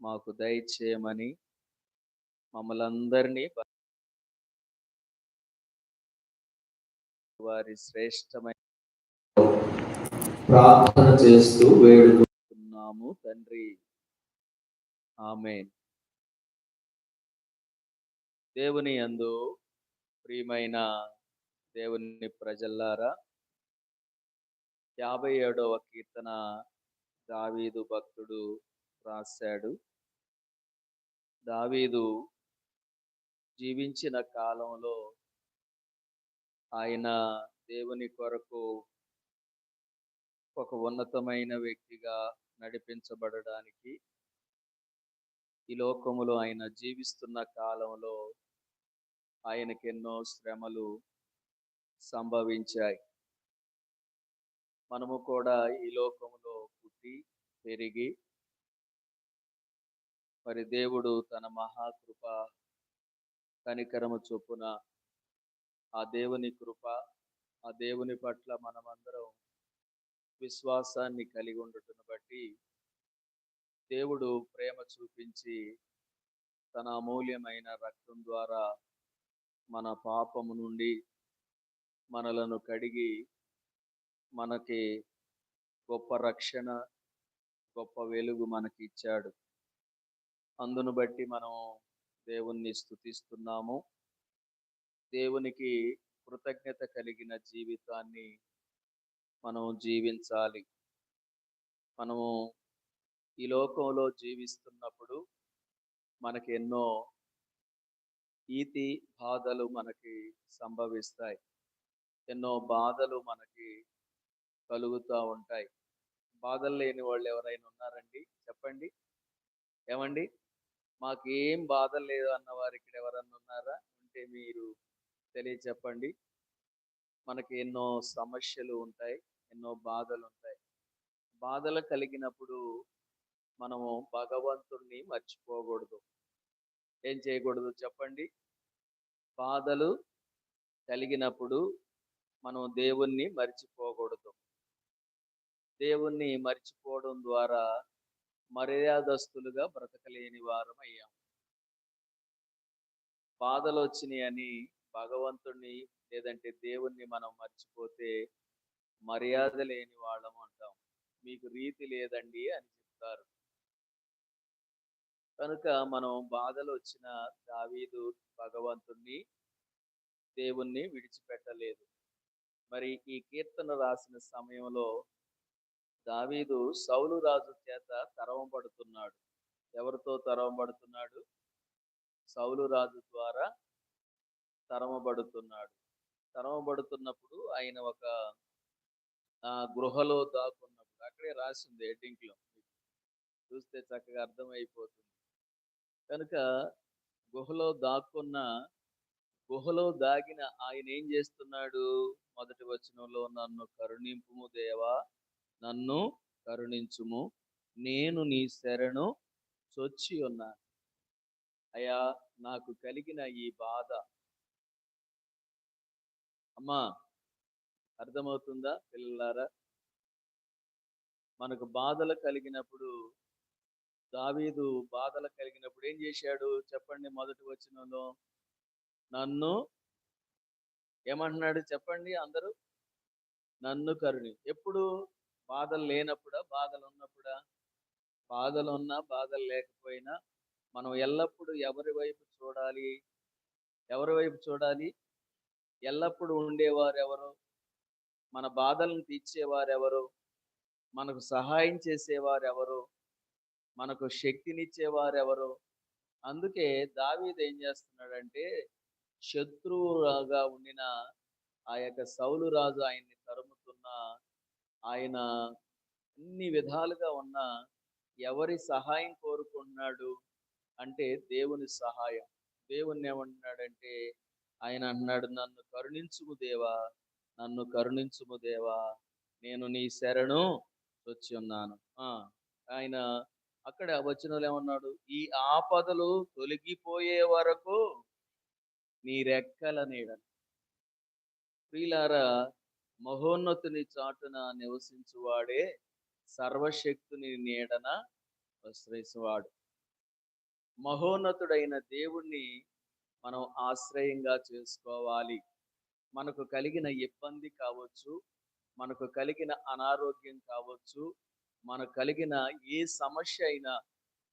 మాకు దయచేయమని మమ్మల్ని అందరినీ వారి శ్రేష్టమైన ప్రార్థన చేస్తూ వేడుకుంటున్నాము తండ్రి. ఆమె దేవుని యందు ప్రియమైన దేవుని ప్రజల్లారా యాభై ఏడవ కీర్తన దావీదు భక్తుడు రాశాడు. దావీదు జీవించిన కాలంలో ఆయన దేవుని కొరకు ఒక ఉన్నతమైన వ్యక్తిగా నడిపించబడడానికి ఈ లోకములో ఆయన జీవిస్తున్న కాలంలో ఆయనకి ఎన్నో శ్రమలు సంభవించాయి. మనము కూడా ఈ లోకములో పుట్టి పెరిగి మరి దేవుడు తన మహాకృప కనికరము చొప్పున ఆ దేవుని కృప ఆ దేవుని పట్ల మనమందరం విశ్వాసాన్ని కలిగి ఉండటం బట్టి దేవుడు ప్రేమ చూపించి తన అమూల్యమైన రక్తం ద్వారా మన పాపము నుండి మనలను కడిగి మనకి గొప్ప రక్షణ గొప్ప వెలుగు మనకి ఇచ్చాడు అందును బట్టి మనం దేవుణ్ణి స్తుతిస్తున్నాము. దేవునికి కృతజ్ఞత కలిగిన జీవితాన్ని మనం జీవించాలి. మనము ఈ లోకంలో జీవిస్తున్నప్పుడు మనకి ఎన్నో ఈతి బాధలు మనకి సంభవిస్తాయి. ఎన్నో బాధలు మనకి కలుగుతూ ఉంటాయి. బాధలు లేని వాళ్ళు ఎవరైనా ఉన్నారండి? చెప్పండి. ఏమండి? మాకేం బాధ లేదు అన్న వారు ఇక్కడ ఎవరన్నా ఉన్నారా? ఉంటే మీరు తెలియచెప్పండి. మనకి ఎన్నో సమస్యలు ఉంటాయి ఎన్నో బాధలు ఉంటాయి. బాధలు కలిగినప్పుడు మనము భగవంతుణ్ణి మర్చిపోకూడదు. ఏం చేయకూడదు చెప్పండి? బాధలు కలిగినప్పుడు మనం దేవుణ్ణి మర్చిపోకూడదు. దేవుణ్ణి మర్చిపోవడం ద్వారా మర్యాదస్తులుగా బ్రతకలేని వారం అయ్యాం బాధలు వచ్చినాయని భగవంతుణ్ణి లేదంటే దేవుణ్ణి మనం మర్చిపోతే మర్యాద లేని వాళ్ళం అంటాం. మీకు రీతి లేదండి అని చెప్తారు. కనుక మనం బాధలు వచ్చిన దావీదు భగవంతుణ్ణి దేవుణ్ణి విడిచిపెట్టలేదు. మరి ఈ కీర్తన రాసిన సమయంలో దావీదు సౌలు రాజు చేత తరవబడుతున్నాడు. ఎవరితో తరవబడుతున్నాడు? సౌలు రాజు ద్వారా తరమబడుతున్నాడు తరమబడుతున్నప్పుడు ఆయన ఒక గృహలో దాక్కున్నప్పుడు అక్కడే రాసింది హెడ్డింగ్ చూస్తే చక్కగా అర్థమైపోతుంది. కనుక గుహలో దాక్కున్న గుహలో దాగిన ఆయన ఏం చేస్తున్నాడు? మొదటి వచనంలో నన్ను కరుణింపుము దేవా. నన్ను కరుణించుము. నేను నీ శరణు చొచ్చి ఉన్నాను అయ్యా నాకు కలిగిన ఈ బాధ. అమ్మా అర్థమవుతుందా పిల్లలారా? మనకు బాధలు కలిగినప్పుడు దావీదు బాధలు కలిగినప్పుడు ఏం చేశాడు? చెప్పండి మొదటి వచనంలో. నన్ను ఏమంటున్నాడు? చెప్పండి అందరూ. నన్ను కరుణి. ఎప్పుడు? బాధలు లేనప్పుడా బాధలు ఉన్నప్పుడా? బాధలు ఉన్నా బాధలు లేకపోయినా మనం ఎల్లప్పుడూ ఎవరి వైపు చూడాలి? ఎవరి వైపు చూడాలి? ఎల్లప్పుడూ ఉండేవారు ఎవరు మన బాధలను తీర్చేవారు ఎవరు మనకు సహాయం చేసేవారు ఎవరు మనకు శక్తినిచ్చేవారు ఎవరు అందుకే దావీద్ ఏం చేస్తున్నాడంటే శత్రువుగా ఉండిన ఆ యొక్క సౌలు రాజు ఆయన్ని తరుముతున్న ఆయన అన్ని విధాలుగా ఉన్న ఎవరి సహాయం కోరుకున్నాడు అంటే దేవుని సహాయం. దేవుణ్ణి ఏమంటున్నాడంటే ఆయన అన్నాడు నన్ను కరుణించుము దేవా నన్ను కరుణించుము దేవా నేను నీ శరణు వచ్చి ఉన్నాను. ఆ ఆయన అక్కడ వచ్చిన ఏమన్నాడు ఈ ఆపదలు తొలగిపోయే వరకు నీ రెక్కల నీడను ప్రియులారా మహోన్నతుని చాటున నివసించువాడే సర్వశక్తుని నీడన ఆశ్రయించువాడు మహోన్నతుడైన దేవుణ్ణి మనం ఆశ్రయంగా చేసుకోవాలి. మనకు కలిగిన ఇబ్బంది కావచ్చు మనకు కలిగిన అనారోగ్యం కావచ్చు మనకు కలిగిన ఏ సమస్య అయినా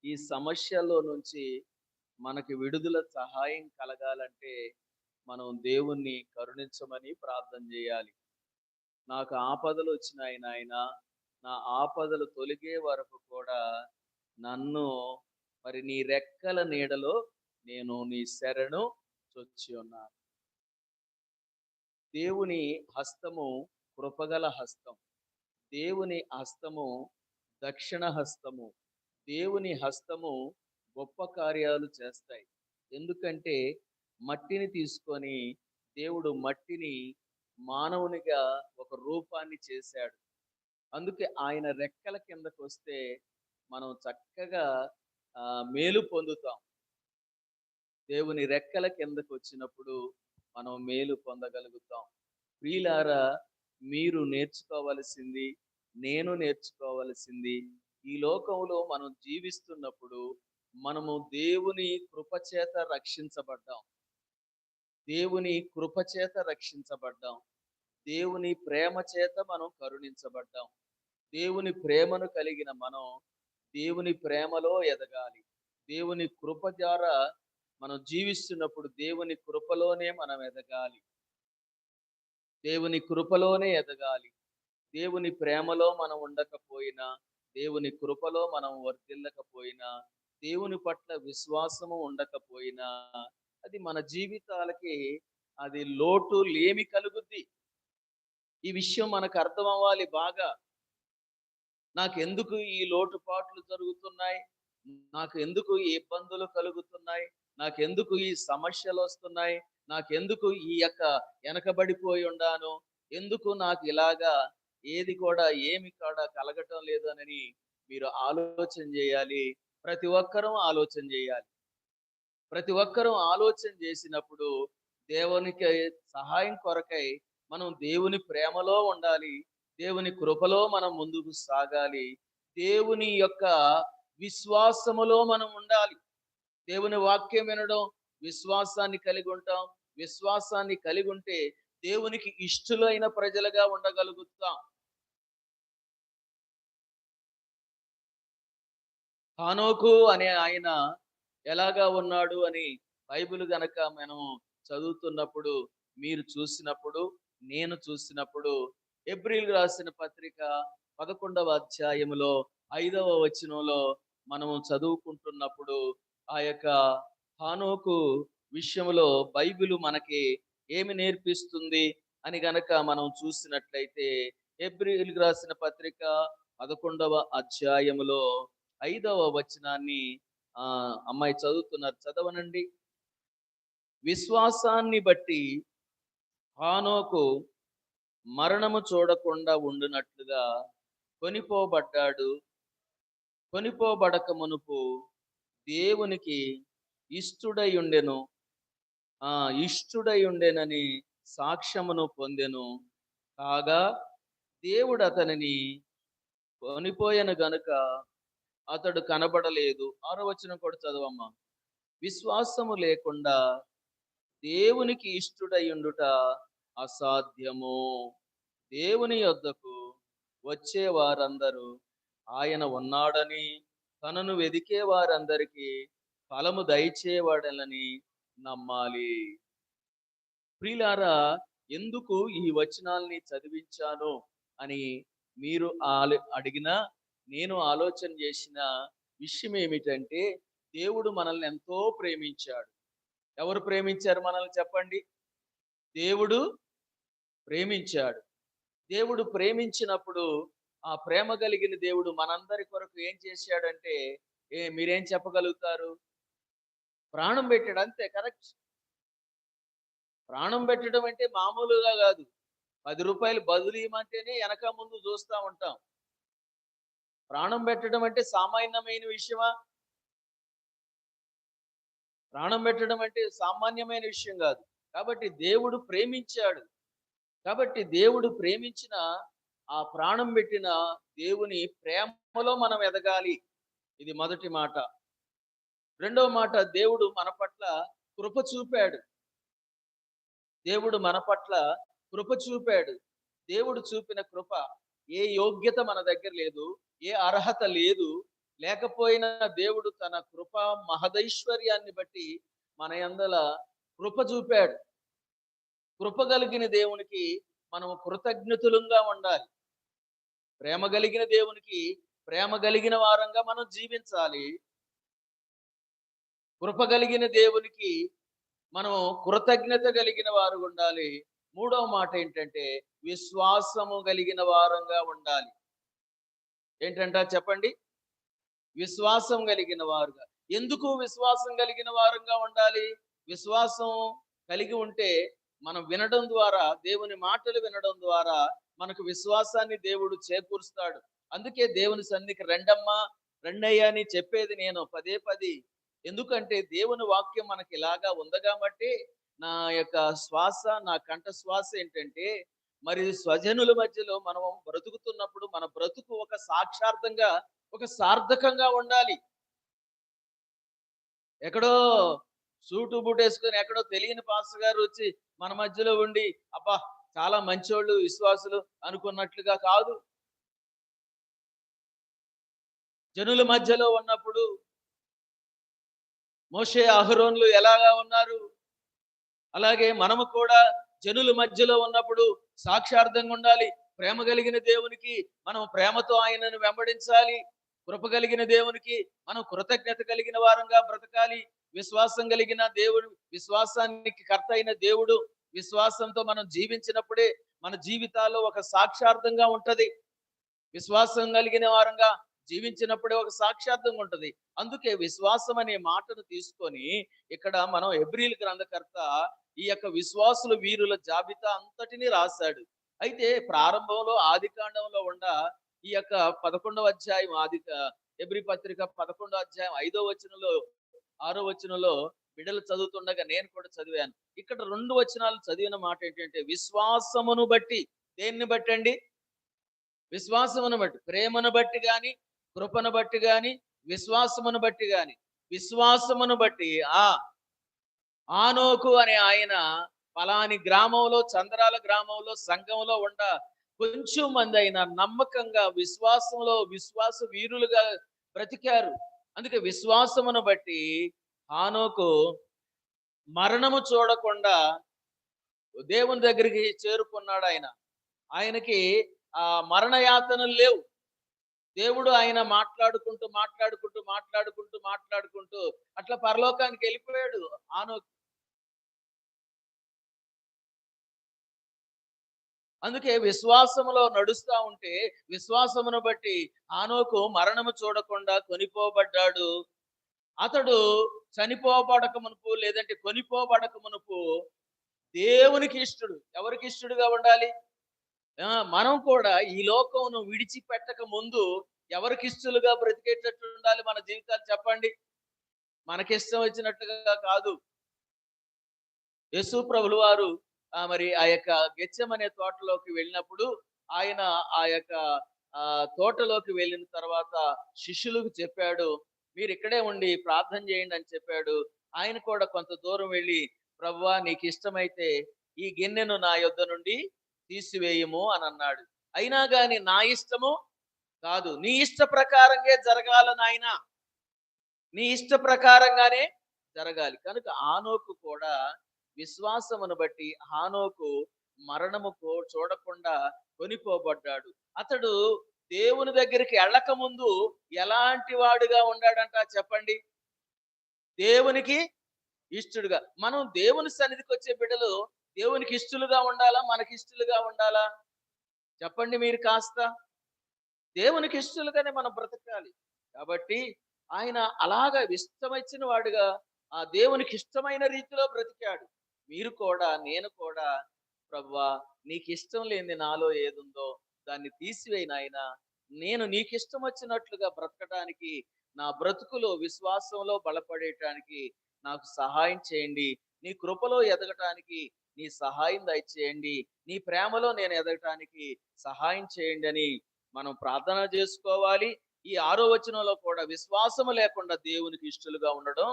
ఈ సమస్యలో నుంచి మనకి విడుదల సహాయం కలగాలంటే మనం దేవుణ్ణి కరుణించమని ప్రార్థన చేయాలి. నాకు ఆపదలు వచ్చినాయి నాయన. నా ఆపదలు తొలగే వరకు కూడా నన్ను మరి నీ రెక్కల నీడలో నేను నీ శరణు చొచ్చి ఉన్నాను దేవుని హస్తము కృపగల హస్తం. దేవుని హస్తము దక్షిణ హస్తము. దేవుని హస్తము గొప్ప కార్యాలు చేస్తాయి. ఎందుకంటే మట్టిని తీసుకొని దేవుడు మట్టిని మానవునిగా ఒక రూపాన్ని చేశాడు. అందుకే ఆయన రెక్కల కిందకు వస్తే మనం చక్కగా మేలు పొందుతాం. దేవుని రెక్కల కిందకు వచ్చినప్పుడు మనం మేలు పొందగలుగుతాం. ప్రియులారా మీరు నేర్చుకోవలసింది నేను నేర్చుకోవలసింది ఈ లోకంలో మనం జీవిస్తున్నప్పుడు మనము దేవుని కృపచేత రక్షించబడ్డాం. దేవుని కృపచేత రక్షించబడ్డాం. దేవుని ప్రేమ చేత మనం కరుణించబడ్డాం. దేవుని ప్రేమను కలిగిన మనం దేవుని ప్రేమలో ఎదగాలి. దేవుని కృప ద్వారా మనం జీవిస్తున్నప్పుడు దేవుని కృపలోనే మనం ఎదగాలి. దేవుని కృపలోనే ఎదగాలి. దేవుని ప్రేమలో మనం ఉండకపోయినా దేవుని కృపలో మనం వర్తిల్లకపోయినా దేవుని పట్ల విశ్వాసము ఉండకపోయినా అది మన జీవితాలకి అది లోటు లేమి కలుగుద్ది. ఈ విషయం మనకు అర్థం అవ్వాలి బాగా. నాకెందుకు ఈ లోటుపాట్లు జరుగుతున్నాయి? నాకు ఎందుకు ఈ ఇబ్బందులు కలుగుతున్నాయి? నాకెందుకు ఈ సమస్యలు వస్తున్నాయి? నాకెందుకు ఈ యొక్క వెనకబడిపోయి ఉండాను? ఎందుకు నాకు ఇలాగా ఏది కూడా ఏమి కూడా కలగటం లేదనని మీరు ఆలోచన చేయాలి. ప్రతి ఒక్కరూ ఆలోచన చేయాలి. ప్రతి ఒక్కరూ ఆలోచన చేసినప్పుడు దేవునికి సహాయం కొరకై మనం దేవుని ప్రేమలో ఉండాలి దేవుని కృపలో మనం ముందుకు సాగాలి దేవుని యొక్క విశ్వాసములో మనం ఉండాలి. దేవుని వాక్యం వినడం విశ్వాసాన్ని కలిగి ఉంటాం విశ్వాసాన్ని కలిగి ఉంటే దేవునికి ఇష్టలైన ప్రజలుగా ఉండగలుగుతాం. హానోకు అనే ఆయన ఎలాగా ఉన్నాడు అని బైబిల్ గనక మనం చదువుతున్నప్పుడు మీరు చూసినప్పుడు నేను చూసినప్పుడు ఏప్రిల్ రాసిన పత్రిక పదకొండవ అధ్యాయములో ఐదవ వచనంలో మనము చదువుకుంటున్నప్పుడు ఆ యొక్క హానోకు విషయంలో బైబిల్ మనకి ఏమి నేర్పిస్తుంది అని గనక మనం చూసినట్లయితే ఏప్రిల్ రాసిన పత్రిక పదకొండవ అధ్యాయములో ఐదవ వచనాన్ని అమ్మాయి చదువుతున్నారు. చదవనండి. విశ్వాసాన్ని బట్టి హానోకు మరణము చూడకుండా ఉండునట్లుగా కొనిపోబడ్డాడు. కొనిపోబడక మునుపు దేవునికి ఇష్టుడై ఉండెను ఆ ఇష్టుడై ఉండెనని సాక్ష్యమును పొందెను. కాగా దేవుడు అతనిని కొనిపోయెను గనుక అతడు కనబడలేదు. ఆరో వచనం కూడా చదవమ్మా. విశ్వాసము లేకుండా దేవునికి ఇష్టుడై ఉండుట అసాధ్యము. దేవుని యొద్దకు వచ్చే వారందరూ ఆయన ఉన్నాడని తనను వెదికే వారందరికీ ఫలము దయచేవాడని నమ్మాలి. ప్రిలారా ఎందుకు ఈ వచనాల్ని చదివించాను అని మీరు ఆలు అడిగినా నేను ఆలోచన చేసిన విషయం ఏమిటంటే దేవుడు మనల్ని ఎంతో ప్రేమించాడు. ఎవరు ప్రేమించారు మనల్ని చెప్పండి? దేవుడు ప్రేమించాడు. దేవుడు ప్రేమించినప్పుడు ఆ ప్రేమ కలిగిన దేవుడు మనందరి కొరకు ఏం చేశాడంటే ఏ మీరేం చెప్పగలుగుతారు? ప్రాణం పెట్టాడు అంతే కరెక్ట్. ప్రాణం పెట్టడం అంటే మామూలుగా కాదు. పది రూపాయలు బదులు ఇవ్వమంటేనే వెనక ముందు చూస్తూ ఉంటాం. ప్రాణం పెట్టడం అంటే సామాన్యమైన విషయమా? ప్రాణం పెట్టడం అంటే సామాన్యమైన విషయం కాదు. కాబట్టి దేవుడు ప్రేమించాడు. కాబట్టి దేవుడు ప్రేమించిన ఆ ప్రాణం పెట్టిన దేవుని ప్రేమలో మనం ఎదగాలి. ఇది మొదటి మాట. రెండవ మాట దేవుడు మన పట్ల కృప చూపాడు. దేవుడు మన పట్ల కృప చూపాడు. దేవుడు చూపిన కృప ఏ యోగ్యత మన దగ్గర లేదు. ఏ అర్హత లేదు. లేకపోయినా దేవుడు తన కృప మహదైశ్వర్యాన్ని బట్టి మన యందల కృప చూపాడు. కృప కలిగిన దేవునికి మనం కృతజ్ఞతులంగా ఉండాలి. ప్రేమ కలిగిన దేవునికి ప్రేమ కలిగిన వారంగా మనం జీవించాలి. కృప కలిగిన దేవునికి మనం కృతజ్ఞత కలిగిన వారు ఉండాలి. మూడవ మాట ఏంటంటే విశ్వాసము కలిగిన వారంగా ఉండాలి. ఏంటంట చెప్పండి? విశ్వాసం కలిగిన వారుగా. ఎందుకు విశ్వాసం కలిగిన వారుగా ఉండాలి? విశ్వాసం కలిగి ఉంటే మనం వినడం ద్వారా దేవుని మాటలు వినడం ద్వారా మనకు విశ్వాసాన్ని దేవుడు చేకూరుస్తాడు. అందుకే దేవుని సన్నిధికి రెండమ్మా రెండయ్యా అని చెప్పేది నేను పదే పది. ఎందుకంటే దేవుని వాక్యం మనకి ఇలాగా ఉంది కాబట్టి నా యొక్క శ్వాస నా కంఠ శ్వాస ఏంటంటే మరి స్వజనుల మధ్యలో మనం బ్రతుకుతున్నప్పుడు మన బ్రతుకు ఒక సాక్షార్థంగా ఒక సార్థకంగా ఉండాలి. ఎక్కడో సూటు బూట్ వేసుకొని ఎక్కడో తెలియని పాస్టర్ గారు వచ్చి మన మధ్యలో ఉండి అబ్బా చాలా మంచోళ్ళు విశ్వాసులు అనుకున్నట్లుగా కాదు. జనుల మధ్యలో ఉన్నప్పుడు మోషే అహరోన్లు ఎలాగా ఉన్నారు? అలాగే మనము కూడా జనుల మధ్యలో ఉన్నప్పుడు సాక్షార్థంగా ఉండాలి. ప్రేమ కలిగిన దేవునికి మనం ప్రేమతో ఆయనను వెంబడించాలి. కృప కలిగిన దేవునికి మనం కృతజ్ఞత కలిగిన వారంగా బ్రతకాలి. విశ్వాసం కలిగిన దేవుడు విశ్వాసానికి కర్త అయిన దేవుడు విశ్వాసంతో మనం జీవించినప్పుడే మన జీవితాల్లో ఒక సాక్షార్థంగా ఉంటది. విశ్వాసం కలిగిన వారంగా జీవించినప్పుడే ఒక సాక్షార్థంగా ఉంటది. అందుకే విశ్వాసం అనే మాటను తీసుకొని ఇక్కడ మనం ఎబ్రిల్ గ్రంథకర్త ఈ యొక్క విశ్వాసుల వీరుల జాబితా అంతటిని రాశాడు. అయితే ప్రారంభంలో ఆది కాండంలో ఉండ ఈ యొక్క పదకొండవ అధ్యాయం ఆది ఎబ్రి పత్రిక పదకొండవ అధ్యాయం ఐదో వచనంలో ఆరో వచనంలో బిడ్డలు చదువుతుండగా నేను కూడా చదివాను. ఇక్కడ రెండు వచనాలు చదివిన మాట ఏంటంటే విశ్వాసమును బట్టి దేన్ని బట్టండి? విశ్వాసమును బట్టి ప్రేమను బట్టి గాని కృపను బట్టి గాని విశ్వాసమును బట్టి గాని విశ్వాసమును బట్టి ఆ ఆనోకు అనే ఆయన పలాని గ్రామంలో చంద్రాల గ్రామంలో సంఘంలో ఉండ కొంచెం మంది అయినా నమ్మకంగా విశ్వాసంలో విశ్వాస వీరులుగా బ్రతికారు. అందుకే విశ్వాసమును బట్టి ఆనోకు మరణము చూడకుండా దేవుని దగ్గరికి చేరుకున్నాడు ఆయన. ఆయనకి ఆ మరణ యాతనలు లేవు. దేవుడు ఆయన మాట్లాడుకుంటూ మాట్లాడుకుంటూ మాట్లాడుకుంటూ మాట్లాడుకుంటూ అట్లా పరలోకానికి వెళ్ళిపోయాడు ఆనో అందుకే విశ్వాసములో నడుస్తా ఉంటే విశ్వాసమును బట్టి ఆనోకు మరణము చూడకుండా కొనిపోబడ్డాడు. అతడు చనిపోబడక మునుపు లేదంటే కొనిపోబడక మునుపు దేవునికి ఇష్టడు. ఎవరికి ఇష్టడుగా ఉండాలి? ఆ, మనం కూడా ఈ లోకమును విడిచిపెట్టక ముందు ఎవరికి ఇష్టలుగా బ్రతికేటట్టు ఉండాలి మన జీవితాలు చెప్పండి? మనకిష్టం వచ్చినట్టుగా కాదు. యేసు ప్రభులు వారు మరి ఆ యొక్క గెచ్చం అనే తోటలోకి వెళ్ళినప్పుడు ఆయన ఆ యొక్క తోటలోకి వెళ్ళిన తర్వాత శిష్యులకు చెప్పాడు మీరు ఇక్కడే ఉండి ప్రార్థన చేయండి అని చెప్పాడు. ఆయన కూడా కొంత దూరం వెళ్ళి ప్రవ్వా నీకు ఇష్టమైతే ఈ గిన్నెను నా యొద్ద నుండి తీసివేయము అని అన్నాడు. అయినా కానీ నా ఇష్టము కాదు. నీ ఇష్ట ప్రకారంగా జరగాల నాయన. నీ ఇష్ట ప్రకారంగానే జరగాలి. కనుక ఆనోకు కూడా విశ్వాసమును బట్టి హానోకు మరణముకు చూడకుండా కొనిపోబడ్డాడు. అతడు దేవుని దగ్గరికి వెళ్ళక ముందు ఎలాంటి వాడుగా ఉన్నాడంట చెప్పండి? దేవునికి ఇష్టడుగా. మనం దేవుని సన్నిధికి వచ్చే బిడ్డలు దేవునికి ఇష్టలుగా ఉండాలా? మనకి ఇష్టలుగా ఉండాలా? చెప్పండి మీరు కాస్త. దేవునికి ఇష్టలుగానే మనం బ్రతకాలి. కాబట్టి ఆయన అలాగా ఇష్టమిచ్చిన వాడుగా ఆ దేవునికి ఇష్టమైన రీతిలో బ్రతికాడు. మీరు కూడా నేను కూడా ప్రవ్వా నీకు ఇష్టం లేని నాలో ఏదుందో దాన్ని తీసివేయి నాయన. నేను నీకు ఇష్టం వచ్చినట్లుగా బ్రతకడానికి నా బ్రతుకులో విశ్వాసంలో బలపడేటానికి నాకు సహాయం చేయండి. నీ కృపలో ఎదగటానికి నీ సహాయం దయచేయండి. నీ ప్రేమలో నేను ఎదగటానికి సహాయం చేయండి అని మనం ప్రార్థన చేసుకోవాలి. ఈ ఆరో వచనంలో కూడా విశ్వాసము లేకుండా దేవునికి ఇష్టలుగా ఉండడం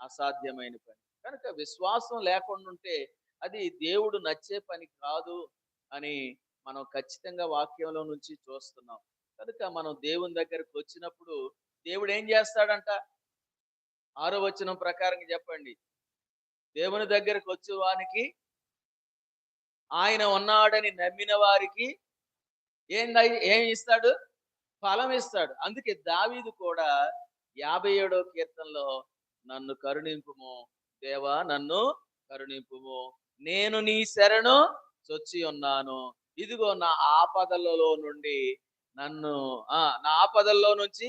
అసాధ్యమైన పని. కనుక విశ్వాసం లేకుండా ఉంటే అది దేవుడు నచ్చే పని కాదు అని మనం ఖచ్చితంగా వాక్యంలో నుంచి చూస్తున్నాం. కనుక మనం దేవుని దగ్గరకు వచ్చినప్పుడు దేవుడు ఏం చేస్తాడంట? ఆరో వచనం ప్రకారం చెప్పండి. దేవుని దగ్గరకు వచ్చే వానికి ఆయన ఉన్నాడని నమ్మిన వారికి ఏం ఏం ఇస్తాడు? ఫలం ఇస్తాడు. అందుకే దావీదు కూడా యాభై ఏడో కీర్తనలో నన్ను కరుణింపుము దేవా నన్ను కరుణింపుము. నేను నీ శరణు చొచ్చి ఉన్నాను. ఇదిగో నా ఆపదలలో నుండి నన్ను ఆ నా ఆపదల్లో నుంచి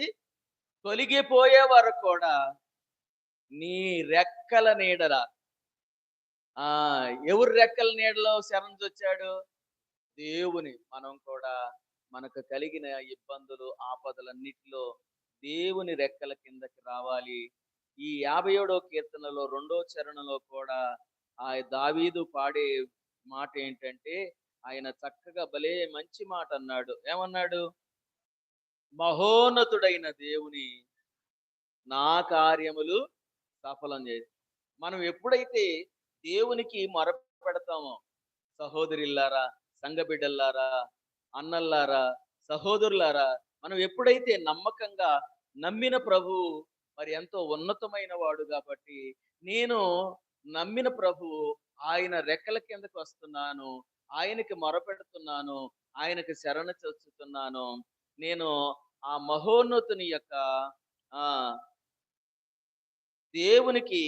తొలగిపోయే వరకు కూడా నీ రెక్కల నీడల ఆ ఎవరు రెక్కల నీడలో శరణ్ వచ్చాడు దేవుని. మనం కూడా మనకు కలిగిన ఇబ్బందులు ఆపదలన్నిటిలో దేవుని రెక్కల కిందకి రావాలి. ఈ యాభై ఏడో కీర్తనలో రెండో చరణలో కూడా ఆ దావీదు పాడే మాట ఏంటంటే ఆయన చక్కగా భలే మంచి మాట అన్నాడు. ఏమన్నాడు? మహోన్నతుడైన దేవుని నా కార్యములు సఫలం చేసి మనం ఎప్పుడైతే దేవునికి మొరపెడతామో సహోదరిల్లారా సంఘబిడ్డల్లారా అన్నల్లారా సహోదరులారా మనం ఎప్పుడైతే నమ్మకంగా నమ్మిన ప్రభు మరి ఎంతో ఉన్నతమైన వాడు కాబట్టి నేను నమ్మిన ప్రభు ఆయన రెక్కల కిందకు వస్తున్నాను ఆయనకి మొరపెడుతున్నాను ఆయనకి శరణ చొచ్చుతున్నాను నేను ఆ మహోన్నతుని యొక్క ఆ దేవునికి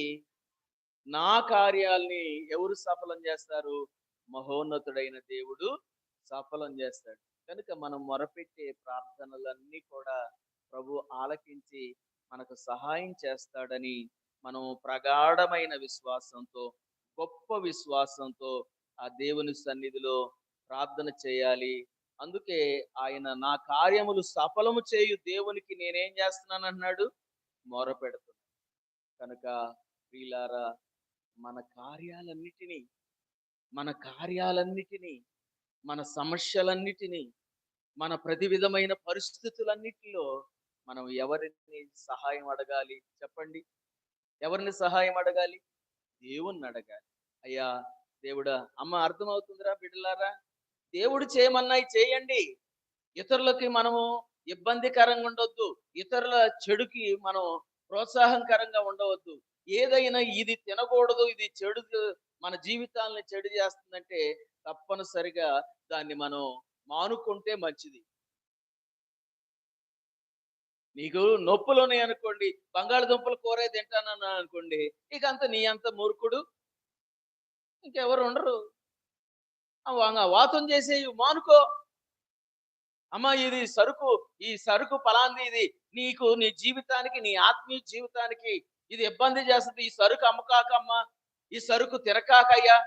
నా కార్యాల్ని ఎవరు సఫలం చేస్తారు? మహోన్నతుడైన దేవుడు సఫలం చేస్తాడు. కనుక మనం మొరపెట్టే ప్రార్థనలన్నీ కూడా ప్రభు ఆలకించి మనకు సహాయం చేస్తాడని మనం ప్రగాఢమైన విశ్వాసంతో గొప్ప విశ్వాసంతో ఆ దేవుని సన్నిధిలో ప్రార్థన చేయాలి. అందుకే ఆయన నా కార్యములు సఫలము చేయు దేవునికి నేనేం చేస్తున్నాను అన్నాడు మొరపెడుతున్నాను కనుక ప్రియులారా మన కార్యాలన్నిటినీ మన కార్యాలన్నిటినీ మన సమస్యలన్నిటినీ మన ప్రతి విధమైన పరిస్థితులన్నిటిలో మనం ఎవరిని సహాయం అడగాలి? చెప్పండి. ఎవరిని సహాయం అడగాలి? దేవుణ్ణి అడగాలి. అయ్యా దేవుడా అమ్మ అర్థమవుతుందిరా బిడ్డలారా? దేవుడు చేయమన్నాయి చేయండి. ఇతరులకి మనము ఇబ్బందికరంగా ఉండొద్దు. ఇతరుల చెడుకి మనం ప్రోత్సాహంకరంగా ఉండవద్దు. ఏదైనా ఇది తినకూడదు ఇది చెడు మన జీవితాలను చెడు చేస్తుందంటే తప్పనిసరిగా దాన్ని మనం మానుకుంటే మంచిది. నీకు నొప్పులు ఉన్నాయి అనుకోండి బంగాళదుంపలు కూరే తింటానన్నా అనుకోండి ఇక అంత నీ అంత మూర్ఖుడు. ఇంకెవరు ఉండరు. వాతం చేసేవి మానుకో. అమ్మ ఇది సరుకు ఈ సరుకు ఫలాంది ఇది. నీకు నీ జీవితానికి నీ ఆత్మీయ జీవితానికి ఇది ఇబ్బంది చేస్తుంది. ఈ సరుకు అమ్మకాకమ్మా ఈ సరుకు తిరకాకయ్యా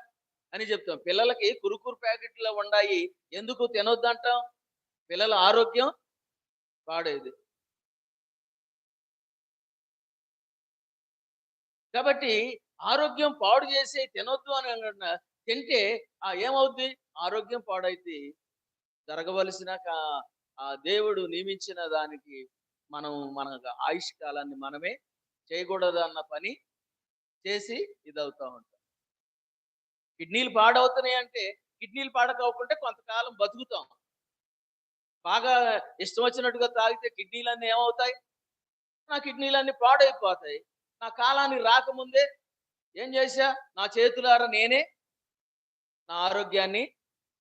అని చెప్తాం. పిల్లలకి కురుకురు ప్యాకెట్లు ఉండాయి. ఎందుకు తినొద్దంటాం? పిల్లల ఆరోగ్యం పాడేది కాబట్టి ఆరోగ్యం పాడు చేసి తినొద్దు అని తింటే ఆ ఏమవుద్ది? ఆరోగ్యం పాడైతే జరగవలసిన ఆ దేవుడు నియమించిన దానికి మనం మన ఆయుష్ కాలాన్ని మనమే చేయకూడదు అన్న పని చేసి ఇదవుతా ఉంటాం. కిడ్నీలు పాడవుతున్నాయి అంటే కిడ్నీలు పాడకపోకుంటే కొంతకాలం బతుకుతాం. బాగా ఇష్టం వచ్చినట్టుగా తాగితే కిడ్నీలన్నీ ఏమవుతాయి? నా కిడ్నీలన్నీ పాడైపోతాయి. నా కాలాన్ని రాకముందే ఏం చేశా? నా చేతులారా నేనే నా ఆరోగ్యాన్ని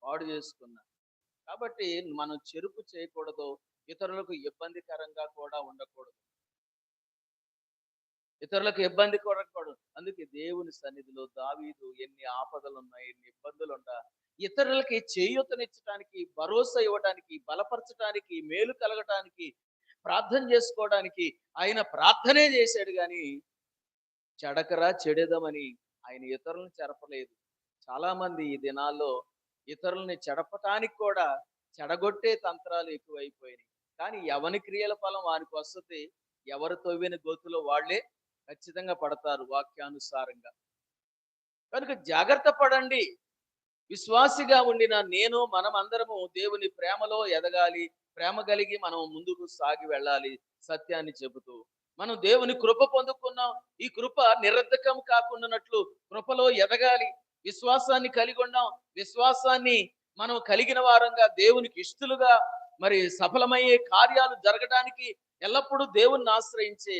పాడు చేసుకున్నా. కాబట్టి మనం చెరుపు చేయకూడదు ఇతరులకు ఇబ్బందికరంగా కూడా ఉండకూడదు. ఇతరులకు ఇబ్బంది కూడకూడదు అందుకే దేవుని సన్నిధిలో దావీదు ఎన్ని ఆపదలు ఉన్నాయి ఎన్ని ఇబ్బందులు ఉన్నా ఇతరులకి చేయూతనిచ్చడానికి భరోసా ఇవ్వడానికి బలపరచడానికి మేలు కలగటానికి ప్రార్థన చేసుకోవడానికి ఆయన ప్రార్థనే చేశాడు కానీ చెడకరా చెడేదమని ఆయన ఇతరులను చెరపలేదు చాలా మంది ఈ దినాల్లో ఇతరుల్ని చెడపటానికి కూడా చెడగొట్టే తంత్రాలు ఎక్కువైపోయినాయి. కానీ ఎవని క్రియల ఫలం వానికి వస్తుంది. ఎవరు తవ్విన గోతులో వాళ్ళే ఖచ్చితంగా పడతారు వాక్యానుసారంగా. కనుక జాగ్రత్త పడండి. విశ్వాసిగా ఉండిన నేను మనం అందరము దేవుని ప్రేమలో ఎదగాలి. ప్రేమ కలిగి మనం ముందుకు సాగి వెళ్ళాలి. సత్యాన్ని చెబుతూ మనం దేవుని కృప పొందుకున్నాం. ఈ కృప నిరర్ధకం కాకుండానట్లు కృపలో ఎదగాలి. విశ్వాసాన్ని కలిగి ఉన్నాం. విశ్వాసాన్ని మనం కలిగిన వారంగా దేవునికి ఇష్టలుగా మరి సఫలమయ్యే కార్యాలు జరగడానికి ఎల్లప్పుడూ దేవుణ్ణి ఆశ్రయించే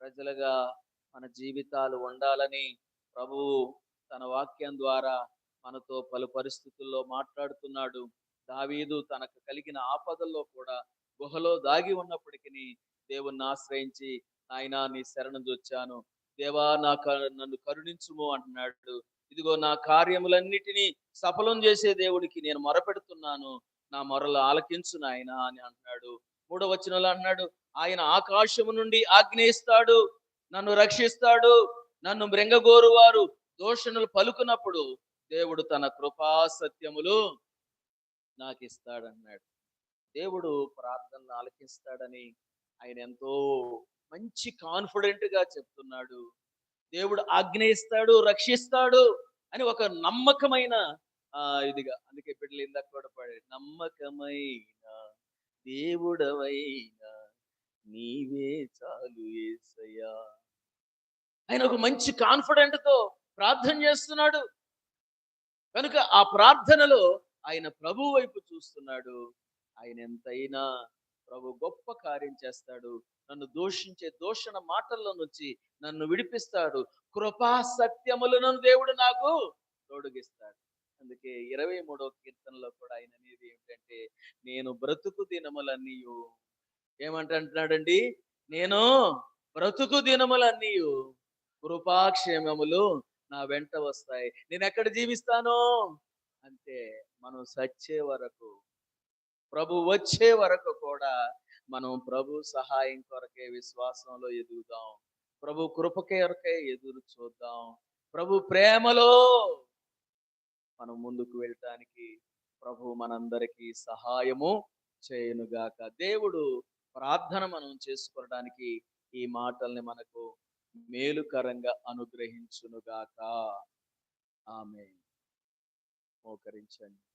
ప్రజలుగా మన జీవితాలు ఉండాలని ప్రభువు తన వాక్యం ద్వారా మనతో పలు పరిస్థితుల్లో మాట్లాడుతున్నాడు. దావీదు తనకు కలిగిన ఆపదల్లో కూడా గుహలో దాగి ఉన్నప్పటికీ దేవుణ్ణి ఆశ్రయించి ఆయన నీ శరణం చూచాను దేవా నా నన్ను కరుణించుము అంటున్నాడు. ఇదిగో నా కార్యములన్నిటినీ సఫలం చేసే దేవుడికి నేను మొరపెడుతున్నాను. నా మొరలు ఆలకించు నాయన అని అంటున్నాడు. మూడవ వచనంలో అన్నాడు ఆయన ఆకాశము నుండి ఆగ్నేయిస్తాడు నన్ను రక్షిస్తాడు నన్ను మృంగగోరువారు దోషణలు దోషణులు పలుకున్నప్పుడు దేవుడు తన కృపా సత్యములు నాకు ఇస్తాడన్నాడు దేవుడు ప్రార్థనలు ఆలకిస్తాడని ఆయన ఎంతో మంచి కాన్ఫిడెంట్గా చెప్తున్నాడు. దేవుడు ఆజ్ఞయిస్తాడు రక్షిస్తాడు అని ఒక నమ్మకమైన ఆ ఇదిగా అందుకే బిడ్డలు ఇందాక కూడా పాడాడు నమ్మకమైన దేవుడవైనా నీవే చాలు ఏసయ్యా. ఆయన ఒక మంచి కాన్ఫిడెంట్తో ప్రార్థన చేస్తున్నాడు. కనుక ఆ ప్రార్థనలో ఆయన ప్రభు వైపు చూస్తున్నాడు. ఆయన ఎంతైనా ప్రభు గొప్ప కార్యం చేస్తాడు. నన్ను దూషించే దూషణ మాటల్లో నుంచి నన్ను విడిపిస్తాడు. కృపా సత్యములను దేవుడు నాకు తోడుగిస్తాడు. అందుకే ఇరవై మూడో కీర్తనలో కూడా ఆయన అనేది ఏమిటంటే నేను బ్రతుకు దినములన్నీయు. ఏమంటున్నాడండి నేను బ్రతుకు దినములన్నీయు. కృపాక్షేమములు నా వెంట వస్తాయి. నేను ఎక్కడ జీవిస్తాను? అంటే మనం సచ్చే వరకు ప్రభు వచ్చే వరకు కూడా మనం ప్రభు సహాయం కొరకే విశ్వాసంలో ఎదుగుదాం. ప్రభు కృపకే కొరకే ఎదురు చూద్దాం. ప్రభు ప్రేమలో మనం ముందుకు వెళ్ళటానికి ప్రభు మనందరికీ సహాయము చేయనుగాక. దేవుడు ప్రార్థన మనం చేసుకోవడానికి ఈ మాటల్ని మనకు మేలుకరంగా అనుగ్రహించునుగాక. ఆమె మోకరించండి.